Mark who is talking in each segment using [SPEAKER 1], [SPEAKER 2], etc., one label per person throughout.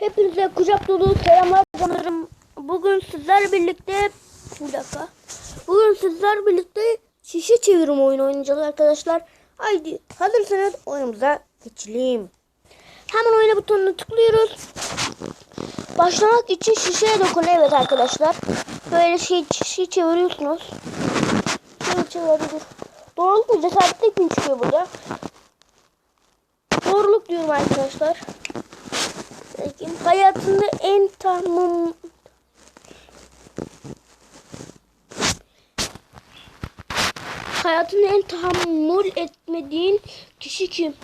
[SPEAKER 1] Hepinize kucak dolu selamlar canlarım. Bugün sizlerle birlikte bir dakika. Bugün sizlerle birlikte şişe çevirim oyunu oynayacağız arkadaşlar. Haydi hazırsanız oyunumuza geçelim. Hemen oyna butonuna tıklıyoruz. Başlamak için şişeye dokun. Evet arkadaşlar. Böyle şey şişe çeviriyorsunuz. Şöyle çeviriyoruz. Doğruluk mu cesaretlik mi çıkıyor burada? Doğruluk diyorum arkadaşlar. Peki, hayatında en tamam hayatında en tahammül etmediğin kişi kim?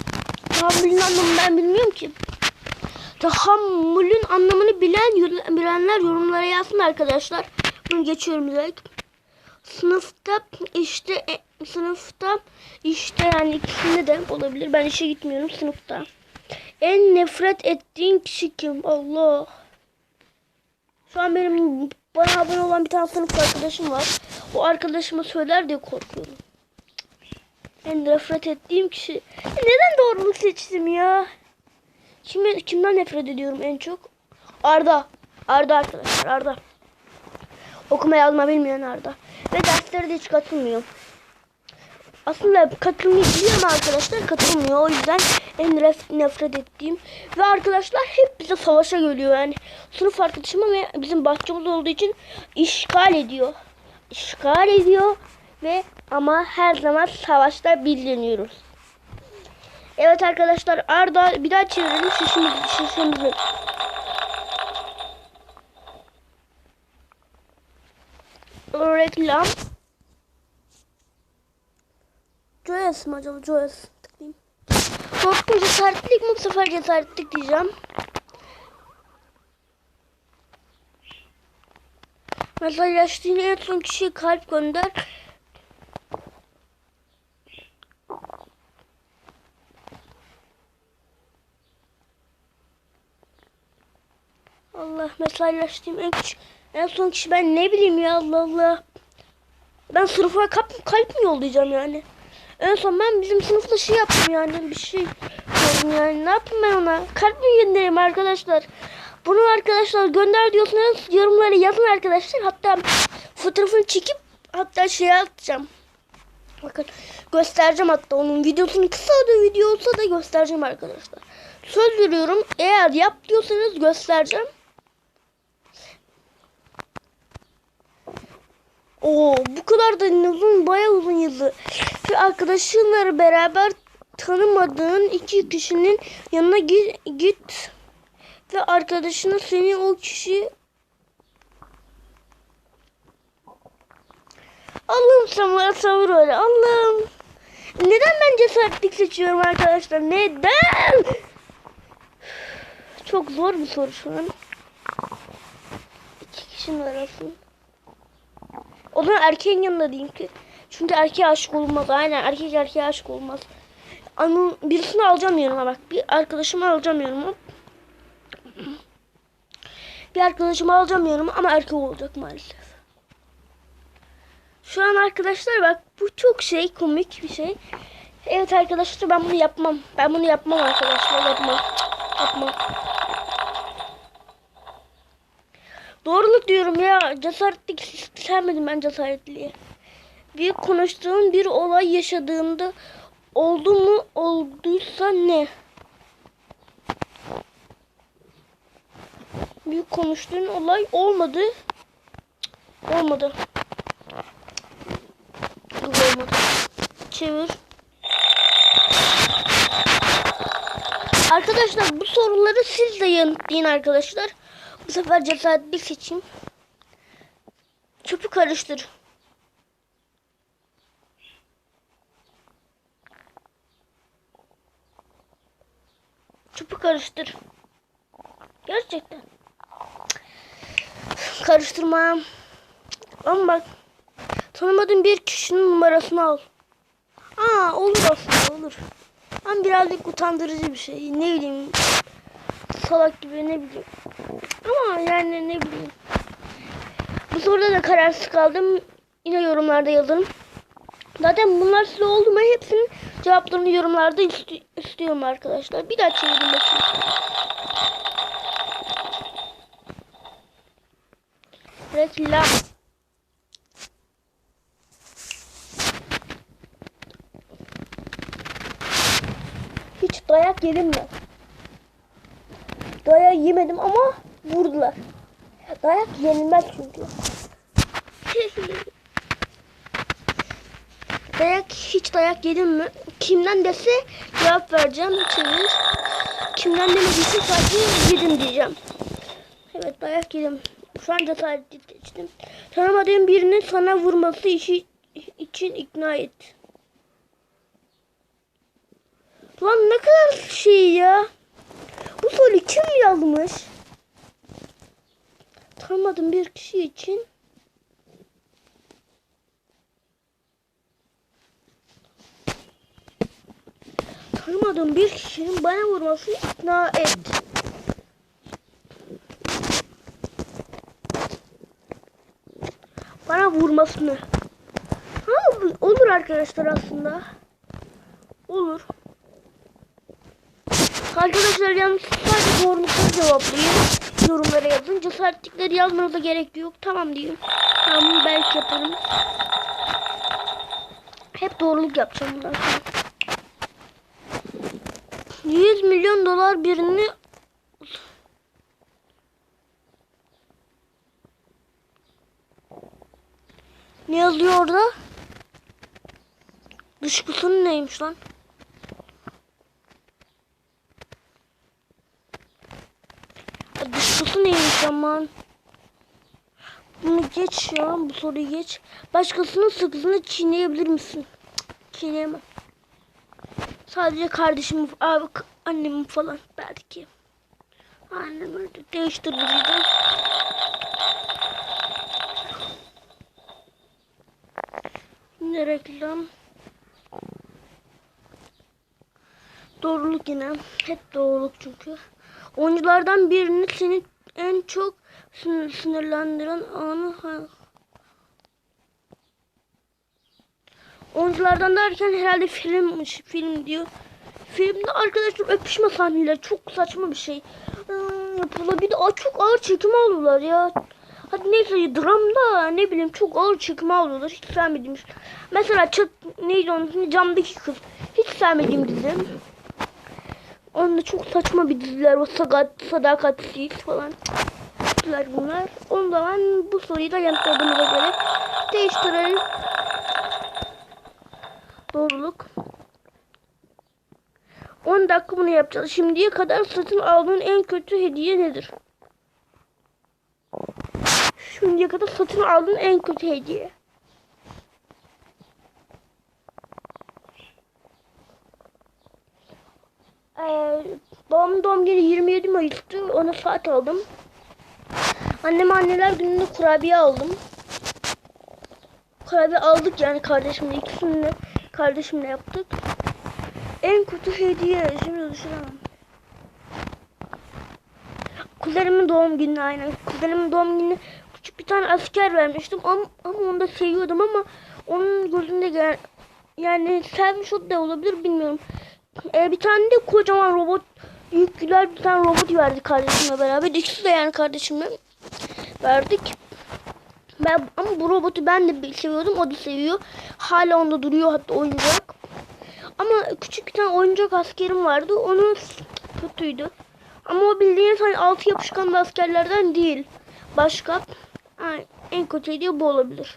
[SPEAKER 1] Tahammülün anlamını ben bilmiyorum ki. Tahammülün anlamını bilen bilenler yorumlara yazsın arkadaşlar. Bunu geçiyorum direkt. Sınıfta işte e, sınıfta işte yani ikisinde de olabilir. Ben işe gitmiyorum sınıfta. En nefret ettiğin kişi kim? Allah. Şu an benim bana abone olan bir tane sınıf arkadaşım var. O arkadaşıma söyler diye korkuyorum. En nefret ettiğim kişi. Neden doğruluk seçtim ya? Kimi, kimden nefret ediyorum en çok? Arda. Arda arkadaşlar Arda. Okuma yazma bilmeyen Arda. Ve derslere de hiç katılmıyor. Aslında katılmayı biliyor ama arkadaşlar katılmıyor. O yüzden en nef- nefret ettiğim. Ve arkadaşlar hep bize savaşa geliyor yani. Sınıf arkadaşım ama bizim bahçemiz olduğu için işgal ediyor. İşgal ediyor ve ama her zaman savaşta biliniyoruz. Evet arkadaşlar Arda bir daha çevirelim şişimizi. şişimizi. Reklam. Joyous mu acaba? Joyous. Korktum cesaretlik mi bu sefer cesaretlik diyeceğim. Mesela yaşlıyla en son kişiye kalp gönder. Allah mesajlaştığım en, kişi, en son kişi ben ne bileyim ya Allah Allah. Ben sınıfa kalp, kalp mi yollayacağım yani? En son ben bizim sınıfta şey yaptım yani bir şey yaptım yani ne yapayım ben ona? Kalp mi göndereyim arkadaşlar? Bunu arkadaşlar gönder diyorsanız yorumlara yazın arkadaşlar. Hatta fotoğrafını çekip hatta şeye atacağım. Bakın göstereceğim hatta onun videosunu kısa da video olsa da göstereceğim arkadaşlar. Söz veriyorum eğer yap diyorsanız göstereceğim. Oo bu kadar da uzun bayağı uzun yazı. Ve arkadaşınla beraber tanımadığın iki kişinin yanına git, git ve arkadaşına seni o kişi Allah'ım sen bana öyle Allah'ım. Neden ben cesaretlik seçiyorum arkadaşlar? Neden? Çok zor bir soru şu an. İki kişinin arasında. O zaman erkeğin yanında diyeyim ki. Çünkü erkeğe aşık olmaz. Aynen erkek erkeğe aşık olmaz. Anın birisini alacağım yanıma bak. Bir arkadaşımı alacağım yanıma. Bir arkadaşımı alacağım yanıma ama erkek olacak maalesef. Şu an arkadaşlar bak bu çok şey komik bir şey. Evet arkadaşlar ben bunu yapmam. Ben bunu yapmam arkadaşlar yapmam. Yapmam. Doğruluk diyorum ya. Cesaretlik sevmedim ben cesaretliği. Bir konuştuğun bir olay yaşadığında oldu mu olduysa ne? Bir konuştuğun olay olmadı. Olmadı. Olmadı. Çevir. Arkadaşlar bu soruları siz de yanıtlayın arkadaşlar. Bu sefer cesaretli seçeyim. Çöpü karıştır. Çöpü karıştır. Gerçekten. Karıştırmam. Ama bak. Tanımadığın bir kişinin numarasını al. Aa olur aslında olur. Ama birazcık utandırıcı bir şey. Ne bileyim. Salak gibi ne bileyim. Ama yani ne bileyim. Bu soruda da kararsız kaldım. Yine yorumlarda yazarım. Zaten bunlar size oldu mu hepsinin cevaplarını yorumlarda ist istiyorum arkadaşlar. Bir daha çevireyim bakayım. Reklam. Hiç dayak yedim mi? Dayak yemedim ama vurdular. Dayak yenilmez çünkü. dayak hiç dayak yedim mi? Kimden dese cevap vereceğim. Çevir. Kimden demediyse sadece yedim diyeceğim. Evet dayak yedim. Şu an cesaret ettim. Tanımadığın birinin sana vurması işi için ikna et. Lan ne kadar şey ya. Bu soruyu kim yazmış? Tanımadığım bir kişi için tanımadığım bir kişinin bana vurması ikna et. Bana vurmasını. Ha, olur arkadaşlar aslında. Olur. Arkadaşlar yalnız sadece doğrulukları cevaplayın. Yorumlara yazın. Cesaretlikleri yazmanıza gerek yok. Tamam diyeyim. Tamam belki yaparım. Hep doğruluk yapacağım bundan sonra. 100 milyon dolar birini Ne yazıyor orada? Dışkısının neymiş lan? Neymiş aman? Bunu geç ya. Bu soruyu geç. Başkasının sıkısını çiğneyebilir misin? Cık, Çiğneyemem. Sadece kardeşim, abi, annem falan belki. Annem öyle değiştireceğim. Yine reklam. Doğruluk yine. Hep doğruluk çünkü. Oyunculardan birini seni en çok sinir, sinirlendiren anı Oyunculardan derken herhalde filmmiş. Film diyor. Filmde arkadaşlar öpüşme sahneleri çok saçma bir şey. Hmm, yapıyorlar. Bir de çok ağır çekim alıyorlar ya. Hadi neyse dramda ne bileyim çok ağır çekim alıyorlar. Hiç sevmediğim. şey. Mesela çat, neydi onun? Camdaki kız. Hiç sevmediğim dizi. Onda çok saçma bir diziler var. Sakat, sadakatsiz falan. Diziler bunlar. O zaman bu soruyu da yanıtladığımıza göre değiştirelim. Doğruluk. 10 dakika bunu yapacağız. Şimdiye kadar satın aldığın en kötü hediye nedir? Şimdiye kadar satın aldığın en kötü hediye. Ee, babamın doğum günü 27 Mayıs'tı. Ona saat aldım. Anneme anneler gününde kurabiye aldım. Kurabiye aldık yani kardeşimle ikisini de kardeşimle yaptık. En kötü hediye şimdi düşünemem. Kuzenimin doğum günü aynen. Kuzenimin doğum günü küçük bir tane asker vermiştim ama, ama onu da seviyordum ama onun gözünde yani sevmiş o da olabilir bilmiyorum. Ee, bir tane de kocaman robot yüklüler bir tane robot verdi kardeşimle beraber. İkisi de yani kardeşimle verdik. Ben ama bu robotu ben de seviyordum. O da seviyor. Hala onda duruyor hatta oyuncak. Ama küçük bir tane oyuncak askerim vardı. Onun kötüydü. Ama o bildiğiniz hani altı yapışkanlı askerlerden değil. Başka. Ay, en kötü hediye bu olabilir.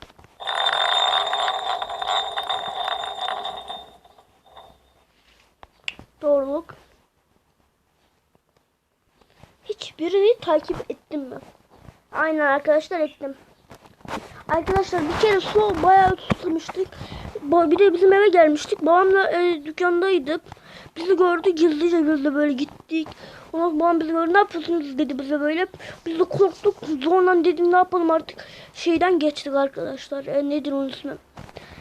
[SPEAKER 1] Doğruluk. Hiçbirini takip ettim mi? Aynen arkadaşlar ettim. Arkadaşlar bir kere su bayağı. Ba- Bir de bizim eve gelmiştik. Babamla e, dükkandaydı. Bizi gördü gizlice gözle böyle gittik. Ondan babam bizi gördü ne yapıyorsunuz dedi bize böyle. Biz de korktuk. Zorla dedim ne yapalım artık. Şeyden geçtik arkadaşlar. E, nedir onun ismi?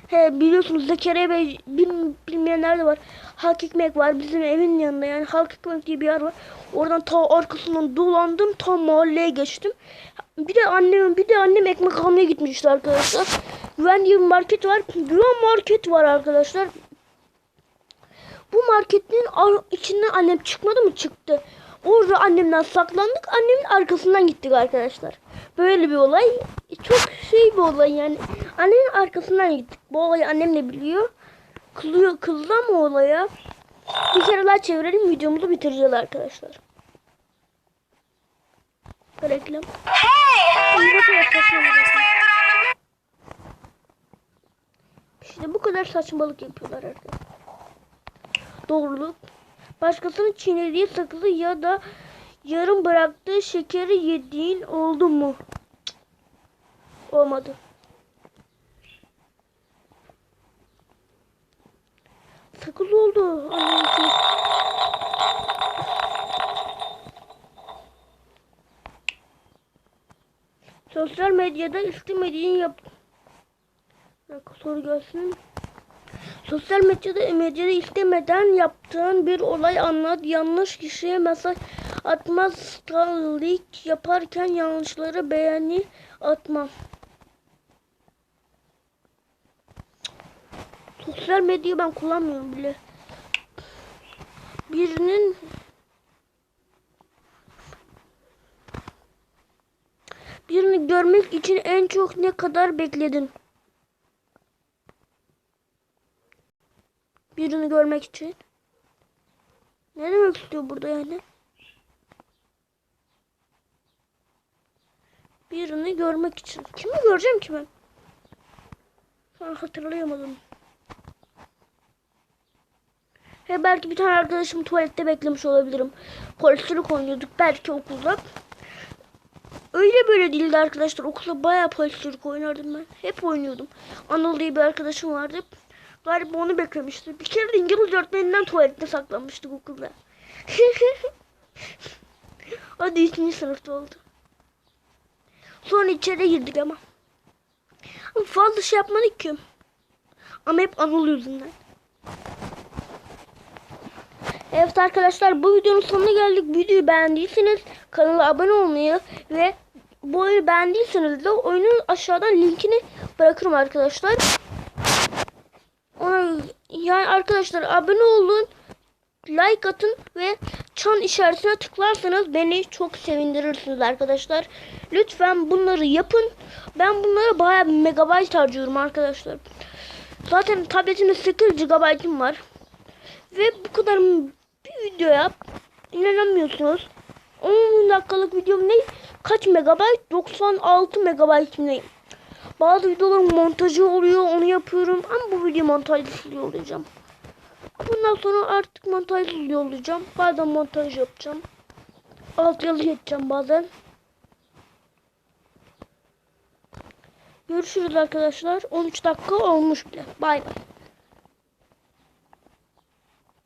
[SPEAKER 1] He biliyorsunuz Zekeriya Bey bil, bilmeyenler de var. Halk ekmek var bizim evin yanında yani halk ekmek diye bir yer var. Oradan ta arkasından dolandım tam mahalleye geçtim. Bir de annem bir de annem ekmek almaya gitmişti arkadaşlar. Güven diye bir market var. Güven market var arkadaşlar. Bu marketin ar- içinden annem çıkmadı mı çıktı. Orada annemden saklandık. Annemin arkasından gittik arkadaşlar. Böyle bir olay. Çok şey bir olay yani. Annemin arkasından gittik. Bu olayı annem de biliyor. Kılıyor, kıldı ama olaya. Bir kere daha çevirelim videomuzu bitireceğiz arkadaşlar. Reklam. İşte bu kadar saçmalık yapıyorlar arkadaşlar. Doğruluk. Başkasının çiğnediği sakızı ya da yarım bıraktığı şekeri yediğin oldu mu? Olmadı. Sakız oldu. Sosyal medyada istemediğin yap... Soru gelsin. Sosyal medyada, medyada istemeden yaptığın bir olay anlat. Yanlış kişiye mesaj atma. Stallik yaparken yanlışları beğeni atma. Sosyal medyayı ben kullanmıyorum bile. Birinin birini görmek için en çok ne kadar bekledin? Birini görmek için. Ne demek istiyor burada yani? Birini görmek için. Kimi göreceğim ki ben? Şu hatırlayamadım. He belki bir tane arkadaşım tuvalette beklemiş olabilirim. Polisçilik oynuyorduk belki okulda. Öyle böyle değildi arkadaşlar. Okulda bayağı polisçilik oynardım ben. Hep oynuyordum. Anıl diye bir arkadaşım vardı. Galiba onu beklemişti. Bir kere de İngilizce öğretmeninden tuvalette saklanmıştık okulda. Hadi üçüncü sınıfta oldu. Sonra içeri girdik ama. Ama fazla şey yapmadık ki. Ama hep Anıl yüzünden. Evet arkadaşlar bu videonun sonuna geldik. Videoyu beğendiyseniz kanala abone olmayı ve bu oyunu beğendiyseniz de oyunun aşağıdan linkini bırakırım arkadaşlar. Ona, yani arkadaşlar abone olun, like atın ve çan işaretine tıklarsanız beni çok sevindirirsiniz arkadaşlar. Lütfen bunları yapın. Ben bunlara bayağı megabayt harcıyorum arkadaşlar. Zaten tabletimde 8 GB'ım var. Ve bu kadar video yap. İnanamıyorsunuz. 10 dakikalık videom ne? Kaç megabayt? 96 megabayt ne? Bazı videoların montajı oluyor. Onu yapıyorum. Ama bu video montajlı yollayacağım. Bundan sonra artık montajlı yollayacağım. Bazen montaj yapacağım. Alt yazı geçeceğim bazen. Görüşürüz arkadaşlar. 13 dakika olmuş bile. Bay bay.